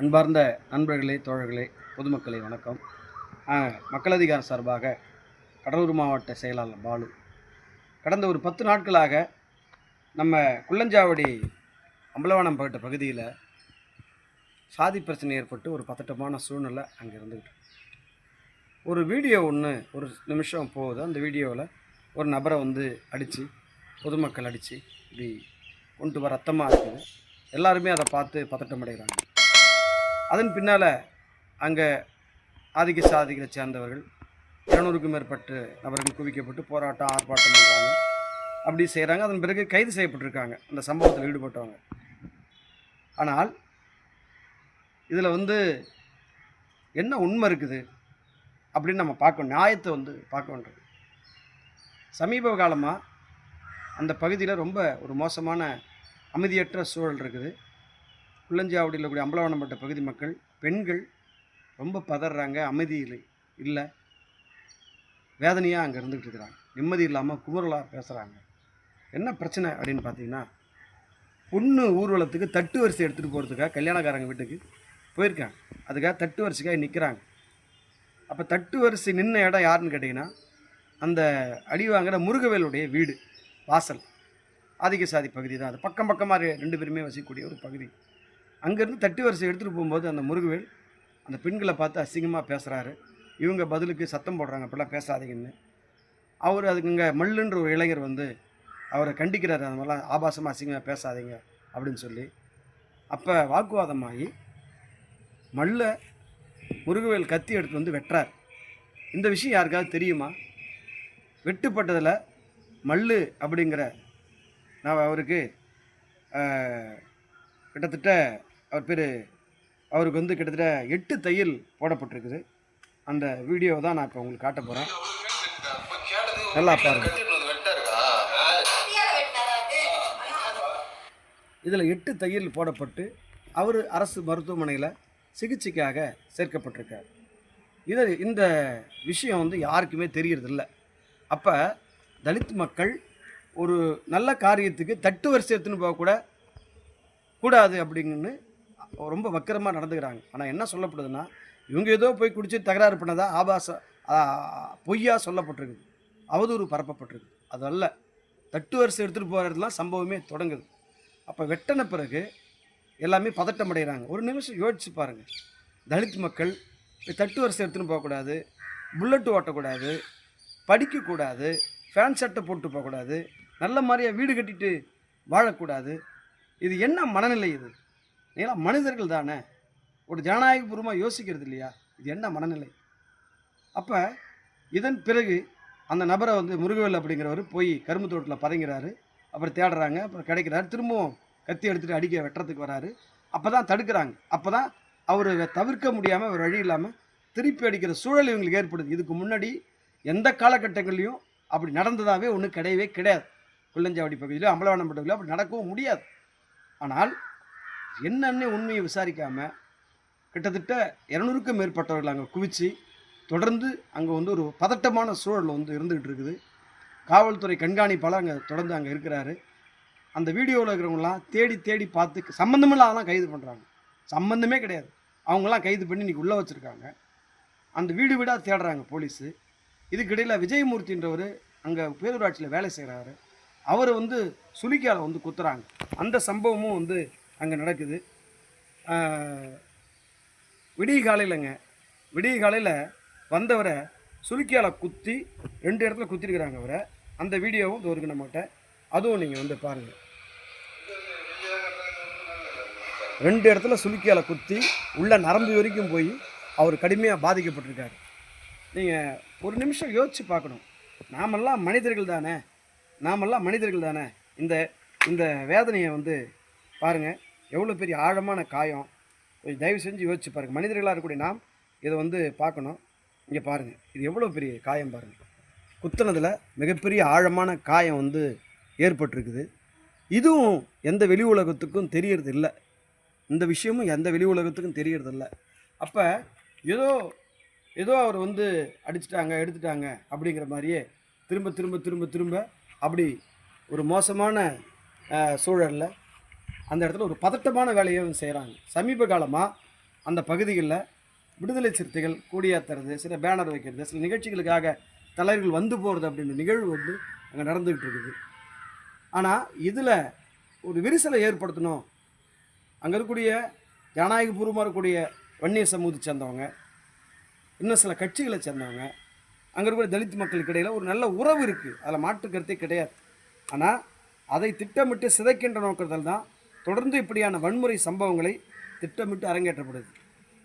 அன்பார்ந்த நண்பர்களே தோழர்களே பொதுமக்களே வணக்கம். மக்கள் அதிகாரம் சார்பாக கடலூர் மாவட்ட செயலாளர் பாலு. கடந்த ஒரு பத்து நாட்களாக நம்ம குள்ளஞ்சாவடி அம்பலவானம்பேட்டை பகுதியில் சாதி பிரச்சனை ஏற்பட்டு ஒரு பதட்டமான சூழ்நிலை அங்கே இருந்துக்கிட்டு ஒரு வீடியோ ஒன்று ஒரு நிமிஷம் போகுது. அந்த வீடியோவில் ஒரு நபரை வந்து அடித்து பொதுமக்கள் அடித்து இப்படி கொண்டு வர ரத்தமாக இருக்குது. எல்லாருமே அதை பார்த்து பதட்டம் அடைகிறாங்க அதன் பின்னால் அங்கே ஆதிக்க சாதிகளை சேர்ந்தவர்கள் இருநூறுக்கும் மேற்பட்ட நபர்கள் குவிக்கப்பட்டு போராட்டம் ஆர்ப்பாட்டம் பண்ணுறாங்க அப்படி செய்கிறாங்க அதன் பிறகு கைது செய்யப்பட்டிருக்காங்க. அந்த சம்பவத்தில் ஈடுபட்டவங்க. ஆனால் இதில் வந்து என்ன உண்மை இருக்குது அப்படின்னு நம்ம பார்க்கணும் நியாயத்தை வந்து பார்க்க வேண்டியது சமீப காலமாக அந்த பகுதியில் ரொம்ப ஒரு மோசமான அமைதியற்ற சூழல் இருக்குது. குள்ளஞ்சாவடியில் கூடிய அம்பலவனப்பட்ட பகுதி மக்கள் பெண்கள் ரொம்ப பதறாங்க அமைதி இல்லை இல்லை. வேதனையாக அங்கே இருந்துகிட்டு இருக்கிறாங்க. நிம்மதி இல்லாமல் குமுறலாக பேசுகிறாங்க என்ன பிரச்சனை அப்படின்னு பார்த்தீங்கன்னா பொண்ணு ஊர்வலத்துக்கு தட்டு வரிசை எடுத்துகிட்டு போகிறதுக்காக கல்யாணக்காரங்க வீட்டுக்கு போயிருக்காங்க. அதுக்காக தட்டு வரிசைக்காக நிற்கிறாங்க அப்போ தட்டு வரிசை நின்ன இடம் யாருன்னு கேட்டிங்கன்னா அந்த அடி வாங்குகிற முருகவேலுடைய வீடு வாசல். ஆதிக்க சாதி பகுதி தான். அது பக்கம் பக்கமாக ரெண்டு பேருமே வசிக்கக்கூடிய ஒரு பகுதி. அங்கேருந்து தட்டி வரிசை எடுத்துகிட்டு போகும்போது அந்த முருகவேல் அந்த பெண்களை பார்த்து அசிங்கமாக பேசுகிறாரு இவங்க பதிலுக்கு சத்தம் போடுறாங்க அப்படிலாம் பேசாதீங்கன்னு. அவர் அதுக்கு இங்கே மல்லுன்ற ஒரு இளைஞர் வந்து அவரை கண்டிக்கிறாரு அந்த மாதிரிலாம் ஆபாசமாக அசிங்கமாக பேசாதீங்க. அப்படின்னு சொல்லி அப்போ வாக்குவாதமாகி மல்ல முருகவேல் கத்தி எடுத்து வந்து வெட்டுறார். இந்த விஷயம் யாருக்காவது தெரியுமா? வெட்டுப்பட்டதில் மல்லு அப்படிங்கிற நான் அவருக்கு கிட்டத்தட்ட அவர் பேர் அவருக்கு வந்து கிட்டத்தட்ட எட்டு தையல் போடப்பட்டிருக்குது. அந்த வீடியோ தான் நான் இப்போ உங்களுக்கு காட்ட போகிறேன் நல்லா பாருங்கள் இதில் எட்டு தையல் போடப்பட்டு அவர் அரசு மருத்துவமனையில் சிகிச்சைக்காக சேர்க்கப்பட்டிருக்கார். இது இந்த விஷயம் வந்து யாருக்குமே தெரியறதில்ல. அப்போ தலித் மக்கள் ஒரு நல்ல காரியத்துக்கு தட்டு வரிசை எடுத்துன்னு போகக்கூட கூடாது அப்படிங்கன்னு ரொம்ப வக்கரமாக நடந்துக்கிறாங்க. ஆனால் என்ன சொல்லப்படுதுன்னா இவங்க ஏதோ போய் குடிச்சு தகராறு பண்ணதா ஆபாச பொய்யா சொல்லப்பட்டிருக்குது. அவதூறு பரப்பப்பட்டிருக்கு அது அல்ல. தட்டு வரிசை எடுத்துகிட்டு போகிறதுலாம் சம்பவமே தொடங்குது. அப்போ வெட்டின பிறகு எல்லாமே பதட்டம் அடைகிறாங்க. ஒரு நிமிஷம் யோசிச்சு பாருங்கள் தலித் மக்கள் இப்ப தட்டு வரிசை எடுத்துன்னு போகக்கூடாது புல்லட்டு ஓட்டக்கூடாது படிக்கக்கூடாது ஃபேன் சட்டை போட்டு போகக்கூடாது நல்ல மாதிரியாக வீடு கட்டிட்டு வாழக்கூடாது. இது என்ன மனநிலை இது? நீங்களாம் மனிதர்கள் தானே ஒரு ஜனநாயகபூர்வமாக யோசிக்கிறது இல்லையா? இது என்ன மனநிலை? அப்போ இதன் பிறகு அந்த நபரை வந்து முருகவேல் அப்படிங்கிறவர் போய் கரும்பு தோட்டத்தில் பதங்கிறாரு. அப்புறம் தேடுறாங்க அப்புறம் கிடைக்கிறாரு. திரும்பவும் கத்தி எடுத்துகிட்டு அடிக்க வெட்டுறதுக்கு வராரு. அப்போ தான் தடுக்கிறாங்க. அப்போ தான் அவர் தவிர்க்க முடியாமல் ஒரு வழி இல்லாமல் திருப்பி அடிக்கிற சூழல் இவங்களுக்கு ஏற்படுது. இதுக்கு முன்னாடி எந்த காலகட்டங்கள்லையும் அப்படி நடந்ததாகவே ஒன்றும் கிடையவே கிடையாது. குள்ளஞ்சாவடி பகுதியிலோ அம்பலவாணம் பகுதியிலோ அப்படி நடக்கவும் முடியாது. ஆனால் என்னன்னு உண்மையை விசாரிக்காமல் கிட்டத்தட்ட இரநூறுக்கும் மேற்பட்டவர்கள் அங்கே குவிச்சு தொடர்ந்து அங்கே வந்து ஒரு பதட்டமான சூழல் வந்து இருந்துகிட்டு இருக்குது. காவல்துறை கண்காணிப்பாளர் அங்கே தொடர்ந்து அங்கே இருக்கிறாரு. அந்த வீடியோவில் இருக்கிறவங்களாம் தேடி தேடி பார்த்து சம்மந்தமில்லாதெல்லாம் கைது பண்ணுறாங்க சம்மந்தமே கிடையாது. அவங்களாம் கைது பண்ணி இன்றைக்கி உள்ளே வச்சுருக்காங்க. அந்த வீடு வீடாக தேடுறாங்க போலீஸு. இதுக்கிடையில் விஜயமூர்த்தின்றவர் அங்கே பேரூராட்சியில் வேலை செய்கிறாரு அவர் வந்து சுலிக்கால வந்து குத்துறாங்க. அந்த சம்பவமும் வந்து அங்கே நடக்குது. விடிய காலையிலங்க. விடிய காலையில் வந்தவரை சுருக்கியால் குத்தி ரெண்டு இடத்துல குத்திருக்கிறாங்க அவரை. அந்த வீடியோவும் இது இருக்கு நம்மகிட்ட. அதுவும் நீங்கள் வந்து பாருங்கள் ரெண்டு இடத்துல சுலுக்கியால் குத்தி உள்ள நரம்பு வரைக்கும் போய் அவர் கடுமையாக பாதிக்கப்பட்டிருக்காரு. நீங்கள் ஒரு நிமிஷம் யோசித்து பார்க்கணும். நாமெல்லாம் மனிதர்கள் தானே? நாமெல்லாம் மனிதர்கள் தானே? இந்த இந்த வேதனையை வந்து பாருங்கள் எவ்வளோ பெரிய ஆழமான காயம். கொஞ்சம் தயவு செஞ்சு யோசிச்சு பாருங்கள் மனிதர்களாக இருக்கக்கூடிய நாம் இதை வந்து பார்க்கணும். இங்கே பாருங்கள் இது எவ்வளோ பெரிய காயம் பாருங்கள் குத்துனதில் மிகப்பெரிய ஆழமான காயம் வந்து ஏற்பட்டிருக்குது. இதுவும் எந்த வெளி உலகத்துக்கும் தெரியறது இல்லை இந்த விஷயமும் எந்த வெளி உலகத்துக்கும் தெரியறது இல்லை அப்போ ஏதோ ஏதோ அவர் வந்து அடிச்சிட்டாங்க எடுத்துட்டாங்க அப்படிங்கிற மாதிரியே திரும்ப திரும்ப திரும்ப திரும்ப அப்படி ஒரு மோசமான சூழலில் அந்த இடத்துல ஒரு பதட்டமான வேலையை செய்கிறாங்க சமீப காலமாக அந்த பகுதிகளில் விடுதலை சிறுத்தைகள் கூடியாத்துறது சில பேனர் வைக்கிறது சில நிகழ்ச்சிகளுக்காக தலைவர்கள் வந்து போகிறது அப்படின்ற நிகழ்வு வந்து அங்கே நடந்துக்கிட்டு இருக்குது. ஆனால் இதில் ஒரு விரிசலை ஏற்படுத்தணும். அங்கே இருக்கக்கூடிய ஜனநாயகபூர்வமாக இருக்கக்கூடிய வன்னிய சமூகத்தை சேர்ந்தவங்க இன்னும் சில கட்சிகளை சேர்ந்தவங்க அங்கே இருக்கக்கூடிய தலித் மக்களுக்கு இடையில் ஒரு நல்ல உறவு இருக்குது அதில் மாற்று கருத்தே கிடையாது. ஆனால் அதை திட்டமிட்டு சிதைக்கின்ற நோக்கத்தில் தான் தொடர்ந்து இப்படியான வன்முறை சம்பவங்களை திட்டமிட்டு அரங்கேற்றப்படுது.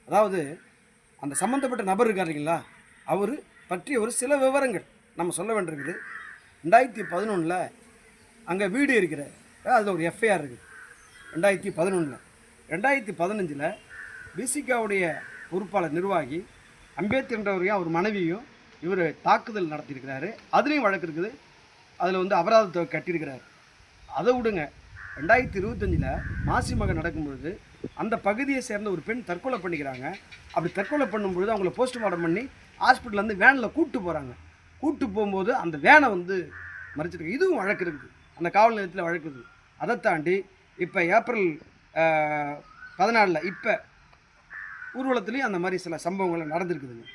அதாவது அந்த சம்மந்தப்பட்ட நபர் இருக்கார் இல்லைங்களா? அவர் பற்றிய ஒரு சில விவரங்கள் நம்ம சொல்ல வேண்டியிருக்குது. ரெண்டாயிரத்தி பதினொன்றில் அங்கே வீடு இருக்கிற அதில் ஒரு எஃப்ஐஆர் இருக்குது. ரெண்டாயிரத்தி பதினொன்றில் ரெண்டாயிரத்தி பதினஞ்சில் பிசிகாவுடைய பொறுப்பாளர் நிர்வாகி அம்பேத்கர்ன்றவரையும் அவர் மனைவியும் இவர் தாக்குதல் நடத்தியிருக்கிறாரு. அதுலேயும் வழக்கு இருக்குது. அதில் வந்து அபராதத்தை கட்டியிருக்கிறார். அதை விடுங்க. ரெண்டாயிரத்தி இருபத்தஞ்சில் மாசி மகன் நடக்கும்பொழுது அந்த பகுதியை சேர்ந்த ஒரு பெண் தற்கொலை பண்ணிக்கிறாங்க. அப்படி தற்கொலை பண்ணும்பொழுது அவங்கள போஸ்ட்மார்ட்டம் பண்ணி ஹாஸ்பிட்டல்லேருந்து வேனில் கூப்பிட்டு போகிறாங்க கூப்பிட்டு போகும்போது அந்த வேனை வந்து மறைச்சிருக்கு இதுவும் வழக்கு இருக்குது அந்த காவல் நிலையத்தில் வழக்குது அதை தாண்டி இப்போ ஏப்ரல் பதினாலில் இப்போ ஊர்வலத்துலேயும் அந்த மாதிரி சில சம்பவங்கள் நடந்திருக்குதுங்க.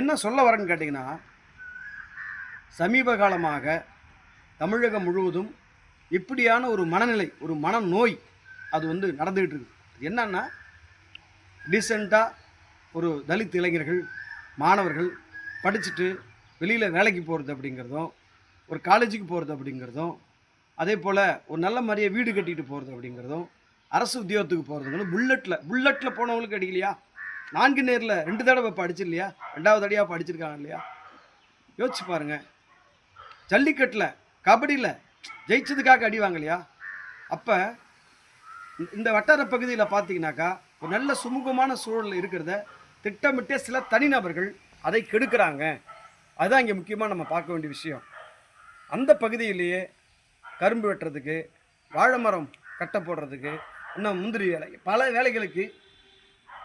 என்ன சொல்ல வரேன்னு கேட்டிங்கன்னா சமீப காலமாக தமிழகம் முழுவதும் இப்படியான ஒரு மனநிலை ஒரு மனநோய் அது வந்து நடந்துகிட்டு இருக்குது என்னன்னா டீசெண்டாக ஒரு தலித் இளைஞர்கள் மாணவர்கள் படிச்சுட்டு வெளியில் வேலைக்கு போகிறது அப்படிங்கிறதும் ஒரு காலேஜுக்கு போகிறது அப்படிங்கிறதும் அதே போல் ஒரு நல்ல மாதிரியே வீடு கட்டிட்டு போகிறது அப்படிங்கிறதும் அரசு உத்தியோகத்துக்கு போகிறதுங்களும் புல்லட்டில் புல்லட்டில் போனவங்களுக்கு அடிக்கலையா? நான்கு நேரில் ரெண்டு தடவை இப்போ அடிச்சிடலையா ரெண்டாவது அடியாக படிச்சிருக்காங்க இல்லையா? யோசிச்சு பாருங்கள் ஜல்லிக்கட்டில் கபடியில் ஜெயிச்சதுக்காக அடிவாங்க இல்லையா அப்போ இந்த வட்டார பகுதியில் பார்த்தீங்கன்னாக்கா ஒரு நல்ல சுமூகமான சூழல் இருக்கிறத திட்டமிட்டே சில தனிநபர்கள் அதை கெடுக்கிறாங்க. அதுதான் இங்கே முக்கியமாக நம்ம பார்க்க வேண்டிய விஷயம். அந்த பகுதியிலேயே கரும்பு வெட்டுறதுக்கு வாழை மரம் கட்டை போடுறதுக்கு இன்னும் முந்திரி வேலை பல வேலைகளுக்கு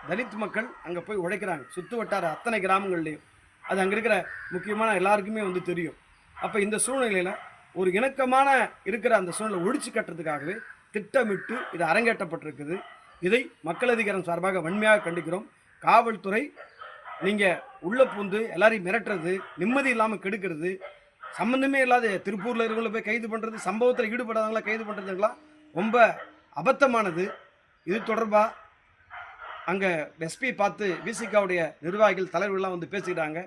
தலித் மக்கள் அங்கே போய் உழைக்கிறாங்க. சுற்று வட்டார அத்தனை கிராமங்கள்லேயும். அது அங்கே இருக்கிற முக்கியமான எல்லாருக்குமே வந்து தெரியும். அப்போ இந்த சூழ்நிலையில் ஒரு இணக்கமான இருக்கிற அந்த சூழ்நிலை ஒழிச்சு கட்டுறதுக்காகவே திட்டமிட்டு இது அரங்கேற்றப்பட்டிருக்குது. இதை மக்கள் அதிகாரம் சார்பாக வன்மையாக கண்டிக்கிறோம். காவல்துறை நீங்கள் உள்ளே பூந்து எல்லாரையும் மிரட்டுறது நிம்மதி இல்லாமல் கெடுக்கிறது சம்மந்தமே இல்லாத திருப்பூரில் இருக்கிறவங்கள போய் கைது பண்ணுறது சம்பவத்தில் ஈடுபடாதவங்கள கைது பண்ணுறதுங்களாம் ரொம்ப அபத்தமானது. இது தொடர்பாக அங்கே எஸ்பி பார்த்து விசிகாவுடைய நிர்வாகிகள் தலைவர்கள்லாம் வந்து பேசிக்கிறாங்க.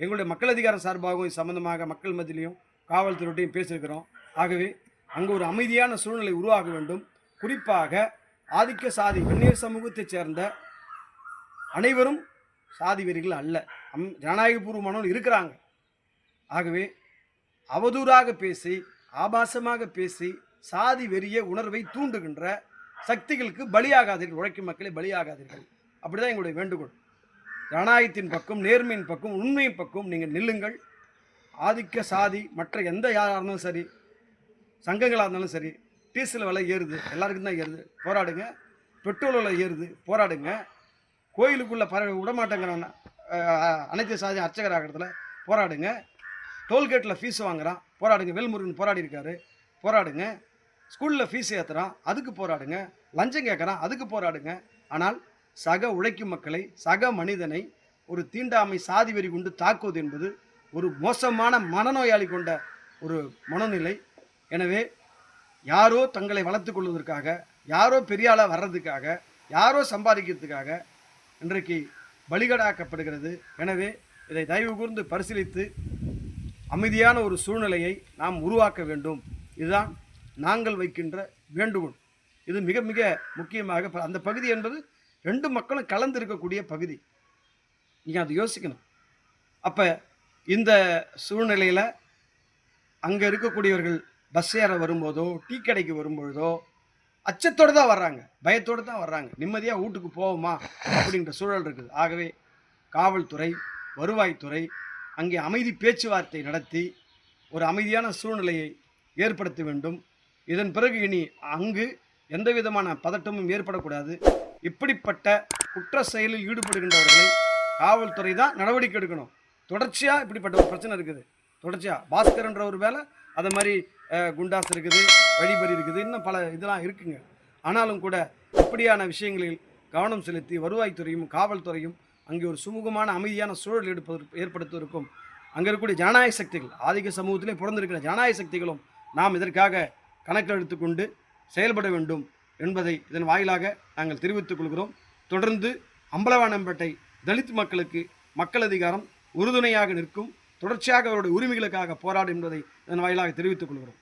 எங்களுடைய மக்கள் அதிகாரம் சார்பாகவும் இது சம்மந்தமாக மக்கள் மத்தியிலையும் காவல்துறையிட்டையும் பேசியிருக்கிறோம். ஆகவே அங்கே ஒரு அமைதியான சூழ்நிலை உருவாக வேண்டும். குறிப்பாக ஆதிக்க சாதி வன்னியர் சமூகத்தைச் சேர்ந்த அனைவரும் சாதி வெறிகள் அல்ல. அம் ஜனநாயகபூர்வமானவர்கள் இருக்கிறாங்க. ஆகவே அவதூறாக பேசி ஆபாசமாக பேசி சாதி வெறிய உணர்வை தூண்டுகின்ற சக்திகளுக்கு பலியாகாதீர்கள். உழைக்கும் மக்களை பலியாகாதீர்கள். அப்படிதான் எங்களுடைய வேண்டுகோள். ஜனநாயகத்தின் பக்கம் நேர்மையின் பக்கம் உண்மையின் பக்கம் நீங்கள் நில்லுங்கள். ஆதிக்க சாதி மற்ற எந்த யாராக இருந்தாலும் சரி சங்கங்களாக இருந்தாலும் சரி டீசல் விலை ஏறுது எல்லாருக்கும் தான் ஏறுது. போராடுங்க. பெட்ரோல் விலை ஏறுது போராடுங்க. கோயிலுக்குள்ளே பர விடமாட்டேங்கிறான் அனைத்து சாதி அர்ச்சகர் ஆகிறதுல போராடுங்க. டோல்கேட்டில் ஃபீஸ் வாங்குறான். போராடுங்க. வேல்முருகன் போராடி இருக்காரு போராடுங்க. ஸ்கூலில் ஃபீஸ் ஏற்றுறான் அதுக்கு போராடுங்க. லஞ்சம் கேட்குறான் அதுக்கு போராடுங்க. ஆனால் சக உழைக்கும் மக்களை சக மனிதனை ஒரு தீண்டாமை சாதி வெறி கொண்டு தாக்குவது என்பது ஒரு மோசமான மனநோயாளி கொண்ட ஒரு மனநிலை. எனவே யாரோ தங்களை வளர்த்துக் கொள்வதற்காக யாரோ பெரிய ஆளாக வர்றதுக்காக யாரோ சம்பாதிக்கிறதுக்காக இன்றைக்கு பலிகடாக்கப்படுகிறது. எனவே இதை தயவு கூர்ந்து பரிசீலித்து அமைதியான ஒரு சூழ்நிலையை நாம் உருவாக்க வேண்டும். இதுதான் நாங்கள் வைக்கின்ற வேண்டுகோள். இது மிக மிக முக்கியமாக ப- அந்த பகுதி என்பது ரெண்டு மக்களும் கலந்து இருக்கக்கூடிய பகுதி. நீங்கள் அதை யோசிக்கணும். அப்போ இந்த சூழ்நிலையில் அங்கே இருக்கக்கூடியவர்கள் பஸ் ஏற வரும்போதோ டீ கடைக்கு வரும்பொழுதோ அச்சத்தோடு தான் வர்றாங்க. பயத்தோடு தான் வர்றாங்க. நிம்மதியாக வீட்டுக்கு போவோமா அப்படின்ற சூழல் இருக்குது. ஆகவே காவல்துறை வருவாய்த்துறை அங்கே அமைதி பேச்சுவார்த்தை நடத்தி ஒரு அமைதியான சூழ்நிலையை ஏற்படுத்த வேண்டும். இதன் பிறகு இனி அங்கு எந்த விதமான பதட்டமும் ஏற்படக்கூடாது. இப்படிப்பட்ட குற்ற செயலில் ஈடுபடுகின்றவர்களை காவல்துறை தான் நடவடிக்கை எடுக்கணும். தொடர்ச்சியாக இப்படிப்பட்ட ஒரு பிரச்சனை இருக்குது. தொடர்ச்சியாக பாஸ்கர்ன்ற ஒரு வேலை அதை மாதிரி குண்டாஸ் இருக்குது வழிபறி இருக்குது இன்னும் பல இதெல்லாம் இருக்குங்க. ஆனாலும் கூட இப்படியான விஷயங்களில் கவனம் செலுத்தி வருவாய்த்துறையும் காவல்துறையும் அங்கே ஒரு சுமூகமான அமைதியான சூழல் எடுப்பதற்கு ஏற்படுத்துவதற்கும் அங்கே இருக்கக்கூடிய ஜனநாயக சக்திகள் ஆதிக்க சமூகத்திலே பிறந்திருக்கிற ஜனநாயக சக்திகளும் நாம் இதற்காக கணக்கில் எடுத்துக்கொண்டு செயல்பட வேண்டும் என்பதை இதன் வாயிலாக நாங்கள் தெரிவித்துக் கொள்கிறோம். தொடர்ந்து அம்பலவானம்பேட்டை தலித் மக்களுக்கு மக்கள் அதிகாரம் உறுதுணையாக நிற்கும் தொடர்ச்சியாக அவருடைய உரிமைகளுக்காக போராடும் என்பதை இதன் வாயிலாக தெரிவித்துக் கொள்கிறோம்.